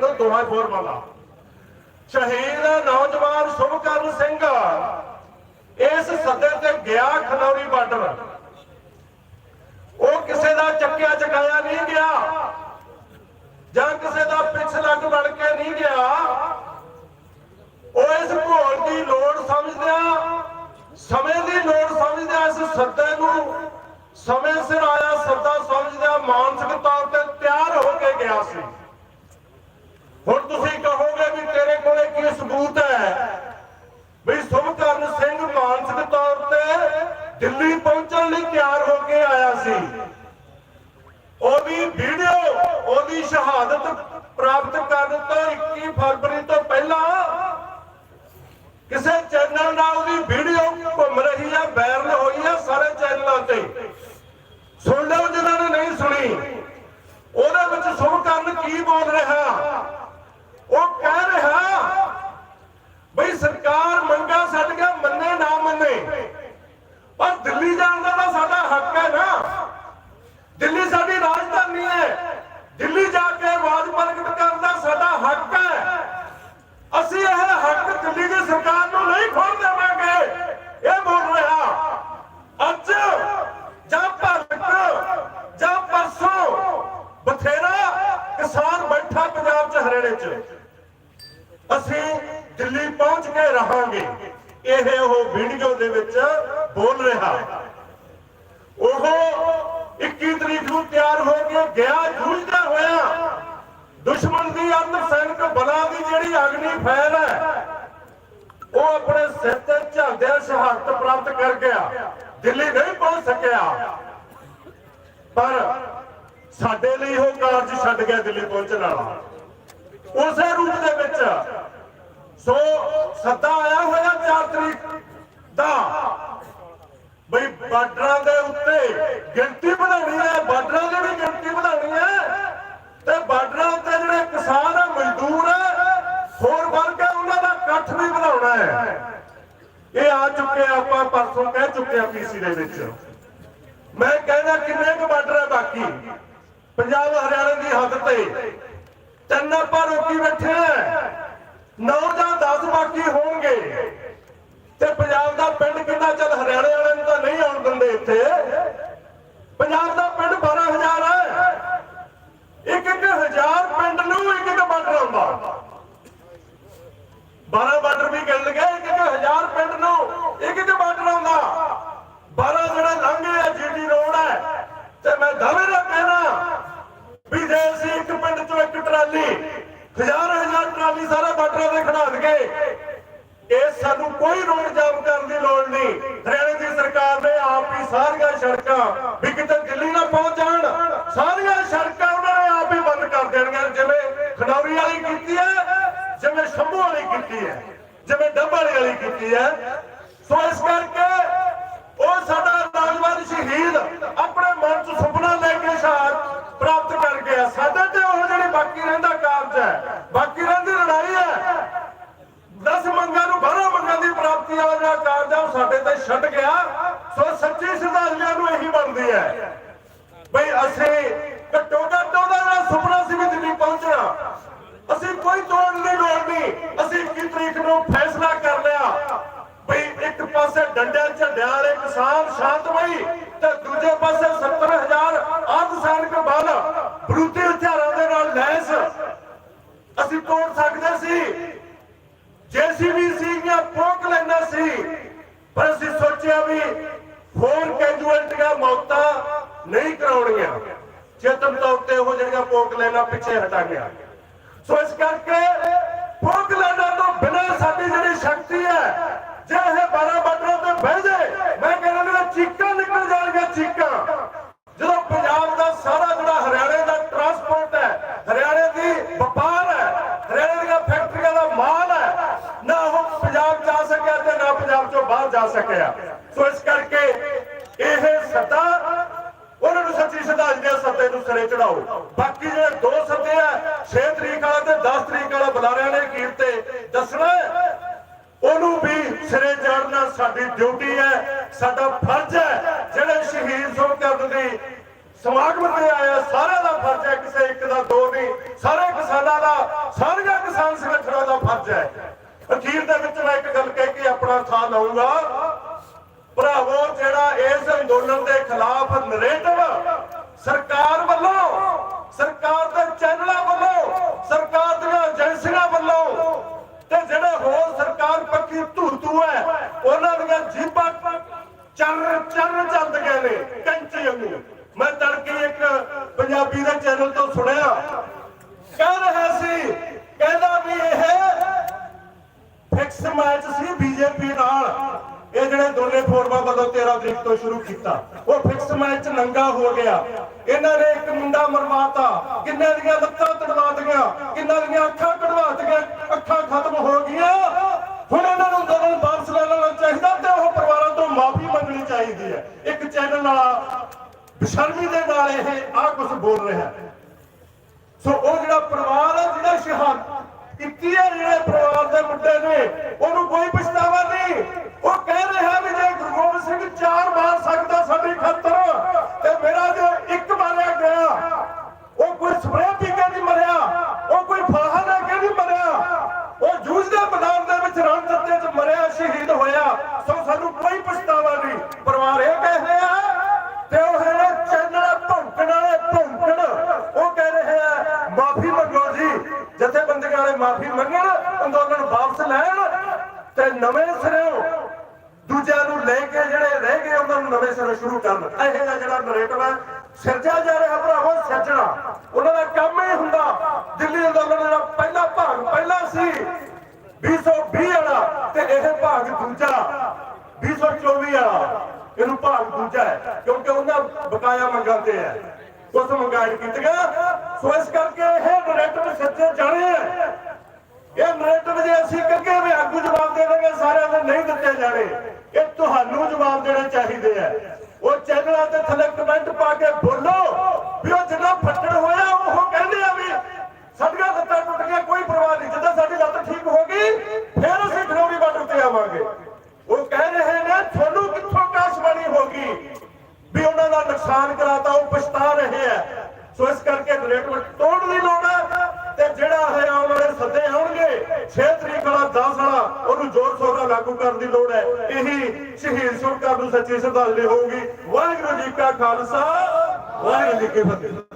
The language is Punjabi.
ਤੋਂ ਦੋਹਾਂ ਫੋਰਮਾਂ ਸ਼ਹੀਦ ਨੌਜਵਾਨ ਸ਼ੁਭਕਰਨ ਸਿੰਘ, ਇਸ ਸੱਦੇ ਤੇ ਗਿਆ ਖਨੌਰੀ ਬਾਰਡਰ। ਉਹ ਕਿਸੇ ਦਾ ਚੱਕਿਆ ਚਕਾਇਆ ਨਹੀਂ ਗਿਆ, ਜਾਂ ਕਿਸੇ ਦਾ ਪਿੱਛ ਲੱਗ ਬਣ ਕੇ ਨਹੀਂ ਗਿਆ। ਉਹ ਇਸ ਘੋਲ ਦੀ ਲੋੜ ਸਮਝਦਿਆਂ, ਸਮੇਂ ਦੀ ਲੋੜ ਸਮਝਦਿਆਂ ਇਸ ਸੱਦੇ ਨੂੰ ਸਮੇਂ ਸਿਰ ਆਇਆ ਸੱਦਾ ਸਮਝਦਿਆਂ ਮਾਨਸਿਕ ਤੌਰ ਤੇ ਤਿਆਰ ਹੋ ਕੇ ਗਿਆ ਸੀ। ਹੁਣ ਤੁਸੀਂ ਕਹੋਗੇ ਵੀ ਤੇਰੇ ਕੋਲੇ ਕੀ ਸਬੂਤ ਹੈ? ਵੀ ਸੁਭਕਰਨ ਸਿੰਘ ਮਾਨਸਿਕ ਤੌਰ ਤੇ ਦਿੱਲੀ ਪਹੁੰਚਣ ਲਈ ਤਿਆਰ ਹੋ ਕੇ ਆਇਆ ਸੀ। ਉਹਦੀ ਵੀਡੀਓ, ਉਹਦੀ ਸ਼ਹਾਦਤ ਪ੍ਰਾਪਤ ਕਰਨ ਤੋਂ 21 ਫਰਵਰੀ ਤੋਂ ਪਹਿਲਾਂ। ਕਿਸੇ ਚੈਨਲ ਨਾਲ ਉਹਦੀ ਵੀਡੀਓ ਘੁੰਮ ਰਹੀ ਹੈ ਵਾਇਰਲ ਹੋਈ ਹੈ ਸਾਰੇ ਚੈਨਲਾਂ ਤੇ। ਸੁਣ ਲਓ ਜਿਨ੍ਹਾਂ ਨੇ ਨਹੀਂ ਸੁਣੀ। ਉਹਦੇ ਵਿੱਚ ਸੁਭਕਰਨ ਕੀ ਬੋਲ ਰਿਹਾ ਉਹ ਕਹਿ ਰਿਹਾ ਬਈ ਸਰਕਾਰ ਮੰਗਾ ਛੱਡ ਕੇ ਮੰਨੇ ਨਾ ਮੰਨੇ ਪਰ ਦਿੱਲੀ ਜਾਣ ਦਾ ਤਾਂ ਸਾਡਾ ਹੱਕ ਹੈ ਨਾ। ਦਿੱਲੀ ਸਾਡੀ ਰਾਜਧਾਨੀ ਹੈ। ਦਿੱਲੀ ਜਾ ਕੇ ਆਵਾਜ਼ ਪ੍ਰਗਟ ਕਰਨ ਦਾ ਸਾਡਾ ਹੱਕ ਹੈ। ਅਸੀਂ ਇਹ ਹੱਕ ਦਿੱਲੀ ਦੀ ਸਰਕਾਰ ਨੂੰ ਨਹੀਂ ਖੋਲ ਦੇਵਾਂਗੇ। ਇਹ ਬੋਲ ਰਿਹਾ। ਅੱਜ ਜਾਂ ਭਗਤ ਜਾਂ ਪਰਸੋਂ ਬਥੇਰਾ ਕਿਸਾਨ ਬੈਠਾ ਪੰਜਾਬ ਚ ਹਰਿਆਣੇ ਚ। ਅਸੀਂ ਦਿੱਲੀ ਪਹੁੰਚ ਕੇ ਰਹਾਂਗੇ। ਇਹ ਉਹ ਵੀਡੀਓ ਦੇ ਵਿੱਚ ਬੋਲ ਰਿਹਾ। ਉਹ 21 ਤਰੀਕ ਨੂੰ ਤਿਆਰ ਹੋ ਕੇ ਗਿਆ ਜੂਝਦਾ ਹੋਇਆ। ਦੁਸ਼ਮਣ ਦੀ ਅੰਤ ਸੈਨਿਕ ਬਲਾਂ ਦੀ ਜਿਹੜੀ ਅਗਨੀ ਫੈਲ ਹੈ, ਉਹ ਆਪਣੇ ਸਿਰ ਤੇ ਝਾਂਦਿਆਂ ਸ਼ਹਾਦਤ ਪ੍ਰਾਪਤ ਕਰ ਗਿਆ। ਦਿੱਲੀ ਨਹੀਂ ਪਹੁੰਚ ਸਕਿਆ। ਪਰ ਸਾਡੇ ਲਈ ਉਹ ਕਾਰਜ ਛੱਡ ਗਿਆ ਦਿੱਲੀ ਪਹੁੰਚਣ ਵਾਲਾ। ਉਸੇ ਰੂਪ ਦੇ ਵਿੱਚ ਸੋ ਸੱਦਾ ਆਇਆ ਹੋਇਆ 4 ਤਰੀਕ ਦਾ। ਬਈ ਬਾਰਡਰਾਂ ਦੇ ਉੱਤੇ ਗਿਣਤੀ ਵਧਾਉਣੀ ਹੈ, ਬਾਰਡਰਾਂ ਦੀ ਵੀ ਗਿਣਤੀ ਵਧਾਉਣੀ ਹੈ। ਤੇ ਬਾਰਡਰਾਂ ਉੱਤੇ ਜਿਹੜੇ ਕਿਸਾਨ ਆ, ਮਜ਼ਦੂਰ ਆ, ਹੋਰ ਵਰਗ ਆ, ਉਹਨਾਂ ਦਾ ਇਕੱਠ ਵੀ ਵਧਾਉਣਾ ਹੈ। ਇਹ ਆ ਚੁੱਕੇ ਆਪਾਂ ਪਰਸੋਂ ਕਹਿ ਚੁੱਕੇ ਆ ਪੀਸੀ ਦੇ ਵਿੱਚ। ਮੈਂ ਕਹਿੰਦਾ ਕਿੰਨੇ ਕੁ ਬਾਰਡਰ ਹੈ ਬਾਕੀ? ਪੰਜਾਬ ਹਰਿਆਣਾ ਦੀ ਹੱਦ ਤੇ ਤਿੰਨ ਆਪਾਂ ਰੋਕੀ ਬੈਠੇ ਆ। ਨੌ ਜਾਂ 10 ਬਾਕੀ ਹੋਣਗੇ। ਤੇ ਪੰਜਾਬ ਦਾ ਪਿੰਡ ਕਿੰਨਾ ਚੱਲ ਹਰਿਆਣੇ ਵਾਲਿਆਂ ਨੂੰ ਤਾਂ ਨਹੀਂ ਆਉਣ ਦਿੰਦੇ ਇੱਥੇ ਪੰਜਾਬ ਦਾ ਪਿੰਡ 12000 ਹੈ ਇੱਕ ਇੱਕ ਹਜ਼ਾਰ ਪਿੰਡ ਨੂੰ ਇੱਕ ਇੱਕ ਬਾਰਡਰ ਆਉਂਦਾ 12 ਬਾਰਡਰ ਵੀ ਗਿਣ ਲਗੇ ਇੱਕ ਇੱਕ ਹਜ਼ਾਰ ਪਿੰਡ ਨੂੰ ਇੱਕ ਇੱਕ ਬਾਰਡਰ ਆਉਂਦਾ 12 ਜਿਹੜੇ ਲੰਘੇ ਆ ਜੀਟੀ ਰੋਡ ਹੈ ਤੇ ਮੈਂ ਦਾਅਵੇ ਨਾਲ ਕਹਿਣਾ ਵੀ ਜੇ ਅਸੀਂ ਇੱਕ ਪਿੰਡ ਚੋਂ ਇੱਕ ਟਰਾਲੀ, ਹਜ਼ਾਰ ਹਜ਼ਾਰ ਟਰਾਲੀ ਸਾਰੇ ਬਾਰਡਰਾਂ ਤੇ ਖੜਾ ਦਈਏ ਇਹ ਸਾਨੂੰ ਕੋਈ ਰੋਡ ਜਾਮ ਕਰਨ ਦੀ ਲੋੜ ਨਹੀਂ। ਹਰਿਆਣੇ ਦੀ ਸਰਕਾਰ ਨੇ ਆਪ ਹੀ ਸਾਰੀਆਂ ਸੜਕਾਂ ਵੀ ਕਿਤੇ ਦਿੱਲੀ ਨਾ ਪਹੁੰਚ ਜਾਣ ਸਾਰੀਆਂ ਸੜਕਾਂ ਉਹਨਾਂ ਨੇ ਆਪ ਹੀ ਬੰਦ ਕਰ ਦੇਣੀਆਂ ਜਿਵੇਂ ਖਡੌਰੀ ਵਾਲੀ ਕੀਤੀ ਹੈ ਜਿਵੇਂ ਸ਼ੰਭੂ ਵਾਲੀ ਕੀਤੀ ਹੈ ਜਿਵੇਂ ਡੱਬਾਲੀ ਵਾਲੀ ਕੀਤੀ ਹੈ ਸੋ ਇਸ ਕਰਕੇ ਉਹ ਸਾਡਾ ਨੌਜਵਾਨ ਸ਼ਹੀਦ ਆਪਣੇ ਮਨ 'ਚ ਸੁਪਨਾ ਲੈ ਕੇ ਸ਼ਹਾਦਤ ਪ੍ਰਾਪਤ ਕਰ ਗਿਆ ਸਾਡੇ ਤੇ ਉਹ ਜਿਹੜੀ ਬਾਕੀ ਰਹਿੰਦਾ ਕਾਰਜ ਹੈ ਬਾਕੀ ਰਹਿੰਦੀ ਲੜਾਈ ਹੈ 10 ਮੰਗਾਂ ਨੂੰ 12 ਮੰਗਾਂ ਦੀ ਪ੍ਰਾਪਤੀ ਵਾਲਾ ਜਿਹੜਾ ਕਾਰਜ ਹੈ ਉਹ ਸਾਡੇ ਤੇ ਛੱਡ ਗਿਆ ਸੋ ਸੱਚੀ ਸ਼ਰਧਾਂਜਲੀ ਨੂੰ ਇਹੀ ਬਣਦੀ ਹੈ। ਬਈ ਅਸੀਂ ਘੱਟੋ ਘੱਟ ਉਹਦਾ ਜਿਹੜਾ ਸੁਪਨਾ ਸੀ ਵੀ ਦਿੱਲੀ ਪਹੁੰਚਣਾ, ਅਸੀਂ ਕੋਈ ਤੋੜਨ ਦੀ ਲੋੜ ਅਸੀਂ 21 ਤਰੀਕ ਨੂੰ ਫੈਸਲਾ ਕਰ ਲਿਆ। ਬਈ ਇੱਕ ਪਾਸੇ ਡੰਡਿਆਂ ਝੰਡਿਆਂ ਵਾਲੇ ਕਿਸਾਨ ਸ਼ਾਂਤਮਈ ਤੇ ਦੂਜੇ ਪਾਸੇ 70000 ਅਰਧ ਸੈਨਿਕ ਬਲ ਬਰੂਤੀ ਹਥਿਆਰਾਂ ਦੇ ਨਾਲ ਲੈਸ। ਅਸੀਂ ਤੋੜ ਸਕਦੇ ਸੀ। ਜੇਸੀਬੀ ਸੀਗੀਆਂ ਪੋਕ ਲੈਣਾ ਸੀ। ਪਰ ਅਸੀਂ ਸੋਚਿਆ ਵੀ ਫੋਰ ਕੈਜੂਅਲਟੀਆਂ ਮੌਤਾਂ ਨਹੀਂ ਕਰਾਉਣੀਆਂ। ਚੇਤਨ ਤੌਰ ਤੇ ਉਹ ਜਿਹੜੀਆਂ ਪੋਕ ਲੈਣਾ ਪਿੱਛੇ ਹਟਾ ਗਿਆ ਸੋ ਇਸ ਕਰਕੇ ਪੋਕ ਲੈਣਾ ਤੋਂ ਬਿਨਾਂ ਸਾਡੀ ਜਿਹੜੀ ਸ਼ਕਤੀ ਹੈ, ਜੇ ਇਹ 12 ਬਾਰਡਰਾਂ ਤੇ ਬਹਿ ਜਾਏ ਮੈਂ ਕਹਿੰਦਾ ਨੇ ਚੀਕਾਂ ਨਿਕਲ ਜਾਣਗੀਆਂ ਚੀਕਾਂ ਜਦੋਂ ਪੰਜਾਬ ਦਾ ਸਾਰਾ ਜਿਹੜਾ ਹਰਿਆਣੇ ਦਾ ਟਰਾਂਸਪੋਰਟ ਹੈ ਹਰਿਆਣੇ ਦੀ ਵਪਾਰ ਹੈ ਹਰਿਆਣੇ ਦੀਆਂ ਫੈਕਟਰੀਆਂ ਦਾ ਮਾਲ ਹੈ ਨਾ ਉਹ ਪੰਜਾਬ ਜਾ ਸਕਿਆ ਤੇ ਨਾ ਪੰਜਾਬ ਚੋਂ ਬਾਹਰ ਜਾ ਸਕਿਆ। ਸੋ ਇਸ ਕਰਕੇ ਇਹ ਸੱਦਾ ਉਹਨਾਂ ਨੂੰ ਸੱਚੀ ਸ਼ਰਧਾਂਜਲੀ ਦੇ ਸੱਦੇ ਨੂੰ ਸਿਰੇ ਚੜਾਓ। ਬਾਕੀ ਜਿਹੜੇ ਦੋ ਸੱਦੇ ਆ 6 ਤਰੀਕ ਵਾਲਾ ਤੇ 10 ਤਰੀਕ ਵਾਲਾ ਬੁਲਾਰਿਆਂ ਨੇ ਕੀਰ ਤੇ ਦੱਸਣਾ ਉਹਨੂੰ ਵੀ ਸਿਰੇ ਚੜਨਾ ਸਾਡੀ ਡਿਊਟੀ ਹੈ, ਸਾਡਾ ਫਰਜ਼ ਹੈ। ਜਿਹੜੇ ਸ਼ਹੀਦ ਸੋ ਕਰਨ ਦੀ ਸਮਾਗਮ ਤੇ ਆਇਆ, ਸਾਰਿਆਂ ਦਾ ਫਰਜ਼ ਹੈ, ਕਿਸੇ ਇੱਕ ਦਾ ਦੋ ਨਹੀਂ, ਸਾਰੇ ਕਿਸਾਨਾਂ ਦਾ, ਸਾਰੀਆਂ ਕਿਸਾਨ ਸੰਗਠਨਾਂ ਦਾ ਫਰਜ਼ ਹੈ। ਅਖੀਰ ਦੇ ਵਿੱਚ ਮੈਂ ਇੱਕ ਗੱਲ ਕਹਿ ਕੇ ਆਪਣਾ ਥਾਂ ਲਾਉਂਗਾ ਭਰਾਵੋ, ਜਿਹੜਾ ਇਸ ਅੰਦੋਲਨ ਦੇ ਖਿਲਾਫ ਨਰੇਟਿਵ ਸਰਕਾਰ ਵੱਲੋਂ, ਸਰਕਾਰ ਦੇ ਚੈਨਲਾਂ ਵੱਲੋਂ, ਸਰਕਾਰ ਦੀਆਂ ਏਜੰਸੀਆਂ ਵੱਲੋਂ ਤੇ ਜਿਹੜੇ ਹੋਰ ਸਰਕਾਰ ਪੱਖੀ ਧੂਤੂ ਹੈ ਉਹਨਾਂ ਦੀਆਂ ਜੀਬਾਂ ਚਰ ਚਰ ਚੱਲਦੀਆਂ ਨੇ ਕੰਚੀ ਵਾਂਗੂ ਮੈਂ ਤੜਕੇ ਇੱਕ ਪੰਜਾਬੀ ਦੇ ਚੈਨਲ ਤੋਂ ਸੁਣਿਆ ਕਹਿ ਰਿਹਾ ਸੀ ਕਹਿੰਦਾ ਵੀ ਇਹ ਫਿਕਸ ਮੈਚ ਸੀ ਬੀਜੇਪੀ ਨਾਲ। ਇਹ ਜਿਹੜੇ ਦੋਨੇ ਫੋਰਮਾਂ ਵੱਲੋਂ 13 ਤਰੀਕ ਤੋਂ ਸ਼ੁਰੂ ਕੀਤਾ, ਉਹ ਫਿਕਸ ਮੈਚ ਨੰਗਾ ਹੋ ਗਿਆ। ਇਹਨਾਂ ਨੇ ਇੱਕ ਮੁੰਡਾ ਮਰਵਾਤਾ। ਕਿੰਨਾਂ ਦੀਆਂ ਲੱਤਾਂ ਤੜਵਾ ਦਿੱਤੀਆਂ? ਕਿੰਨਾਂ ਦੀਆਂ ਅੱਖਾਂ ਕਢਵਾ ਦਿੱਤੀਆਂ? ਅੱਖਾਂ ਖਤਮ ਹੋ ਗਈਆਂ। ਹੁਣ ਇਹਨਾਂ ਨੂੰ ਦੋਨਾਂ ਵਾਪਸ ਲੈ ਲੈਣਾ ਚਾਹੀਦਾ ਤੇ ਉਹ ਪਰਿਵਾਰਾਂ ਤੋਂ ਮਾਫੀ ਮੰਗਣੀ ਚਾਹੀਦੀ ਹੈ। ਇੱਕ ਚੈਨਲ ਵਾਲਾ ਬੇਸ਼ਰਮੀ ਦੇ ਨਾਲ ਇਹ ਆਹ ਕੁਝ ਬੋਲ ਰਿਹਾ ਸੋ ਉਹ ਜਿਹੜਾ ਪਰਿਵਾਰ ਹੈ, ਜਿਹੜਾ ਸ਼ਹਾਦਤ ਕੀਤੀ ਹੈ, ਜਿਹੜੇ ਪਰਿਵਾਰ ਦੇ ਮੁੰਡੇ ਨੇ ਉਹਨੂੰ ਕੋਈ ਪਛਤਾਵਾ ਨਹੀਂ ਉਹ ਕਹਿ ਰਿਹਾ ਵੀ ਜੇ ਗੁਰੂ ਗੋਬਿੰਦ ਸਿੰਘ ਚਾਰ ਮਾਰ ਸਕਦਾ ਸਾਡੀ ਖਾਤਰ ਤੇ ਮੇਰਾ ਜੇ ਇੱਕ ਮਾਰਿਆ ਗਿਆ ਉਹ ਕੋਈ ਸਪਰੇਅ ਪੀ ਕੇ ਨਹੀਂ ਮਰਿਆ ਉਹ ਕੋਈ ਫਾਹਾ ਲੈ ਕੇ ਨਹੀਂ ਮਰਿਆ ਉਹ ਜੂਝ ਦੇ ਮੈਦਾਨ ਦੇ ਵਿੱਚ ਰਣ ਦਿੱਤੇ ਚ ਮਰਿਆ ਸ਼ਹੀਦ ਹੋਇਆ ਸੋ ਸਾਨੂੰ ਕੋਈ ਪਛਤਾਵਾ ਨਹੀਂ ਪਰਿਵਾਰ ਇਹ ਕਹਿ ਰਿਹਾ ਤੇ ਉਹ ਹੈ ਚੈਨਲ ਭੌਂਕਣ ਵਾਲੇ ਭੌਂਕਣ ਉਹ ਕਹਿ ਰਹੇ ਆ ਮਾਫੀ ਮੰਗੋ ਜੀ ਜਥੇਬੰਦੀਆਂ ਵਾਲੇ ਮਾਫੀ ਮੰਗਣ ਅੰਦੋਲਨ ਵਾਪਸ ਲੈਣ ਤੇ ਨਵੇਂ ਸਿਰੋਂ ਦੂਜਿਆਂ ਨੂੰ ਲੈ ਕੇ ਜਿਹੜੇ ਰਹਿ ਗਏ ਉਹਨਾਂ ਨੂੰ ਨਵੇਂ ਸਿਰੋਂ ਸ਼ੁਰੂ ਕਰਨ। ਇਹ ਜਿਹੜਾ ਨਰੇਟਿਵ ਹੈ, ਸਿਰਜਿਆ ਜਾ ਰਿਹਾ ਭਰਾਵੋ, ਸਿਰਜਣਾ। ਉਹਨਾਂ ਦਾ ਕੰਮ ਹੀ ਹੁੰਦਾ, ਦਿੱਲੀ ਅੰਦੋਲਨ ਦਾ ਪਹਿਲਾ ਭਾਗ ਪਹਿਲਾ ਸੀ 220 ਵਾਲਾ ਤੇ ਇਹ ਭਾਗ ਦੂਜਾ 224 ਵਾਲਾ। ਇਹਨੂੰ ਭਾਗ ਦੂਜਾ ਹੈ, ਕਿਉਂਕਿ ਉਹਨਾਂ ਬਕਾਇਆ ਮੰਗਾਂ ਤੇ ਹੈ। ਉਸ ਮੰਗਾਈ ਕੀਤੀਆਂ ਸੋ ਇਸ ਕਰਕੇ ਇਹ ਨਰੇਟਿਵ ਸੱਚੇ ਜਾਣੇ ਹੈ ਇਹ ਨਰੇਟਿਵ ਜੇ ਅਸੀਂ ਕੱਗੇ ਜਵਾਬ ਦੇ ਦੇਣਗੇ, ਸਾਰਿਆਂ ਦੇ ਨਹੀਂ ਦਿੱਤੇ ਜਾਣੇ। ਇਹ ਤੁਹਾਨੂੰ ਜਵਾਬ ਦੇਣੇ ਚਾਹੀਦੇ ਆ। ਉਹ ਚੈਨਲਾਂ ਤੇ ਥੱਲੇ ਕਮੈਂਟ ਪਾ ਕੇ ਬੋਲੋ ਵੀ ਉਹ ਜਿੰਨਾ ਫੱਟੜ ਹੋਇਆ, ਉਹ ਕਹਿੰਦੇ ਆ ਵੀ ਸਾਡੀਆਂ ਲੱਤਾਂ ਟੁੱਟ ਗਈਆਂ ਕੋਈ ਪਰਵਾਹ ਨਹੀਂ ਜਦੋਂ ਸਾਡੀ ਲੱਤ ਠੀਕ ਹੋ ਗਈ ਫਿਰ ਅਸੀਂ ਖਨੌਰੀ ਬਾਰਡਰ ਤੇ ਆਵਾਂਗੇ ਉਹ ਕਹਿ ਰਹੇ ਨੇ ਤੁਹਾਨੂੰ ਕਿੱਥੋਂ ਕਾਸ਼ਬਾਣੀ ਹੋ ਗਈ ਵੀ ਉਹਨਾਂ ਦਾ ਨੁਕਸਾਨ ਕਰਾਤਾ ਉਹ ਪਛਤਾ ਰਹੇ ਆ ਸੋ ਇਸ ਕਰਕੇ ਨਰੇਟਿਵ ਤੋੜ ਦੀ ਲੋੜ ਹੈ ਤੇ ਜਿਹੜਾ ਹੈ ਆਉਣ ਵਾਲੇ ਸੱਦੇ ਆਉਣਗੇ 6 ਤਰੀਕ ਵਾਲਾ 10 ਵਾਲਾ ਉਹਨੂੰ ਜ਼ੋਰ ਸ਼ੋਰ ਨਾਲ ਲਾਗੂ ਕਰਨ ਦੀ ਲੋੜ ਹੈ। ਇਹੀ ਸ਼ਹੀਦ ਸ਼ੁਭ ਨੂੰ ਸੱਚੀ ਸ਼ਰਧਾਂਜਲੀ ਹੋਊਗੀ। ਵਾਹਿਗੁਰੂ ਜੀ ਕਾ ਖਾਲਸਾ, ਵਾਹਿਗੁਰੂ ਜੀ ਕੀ ਫਤਿਹ।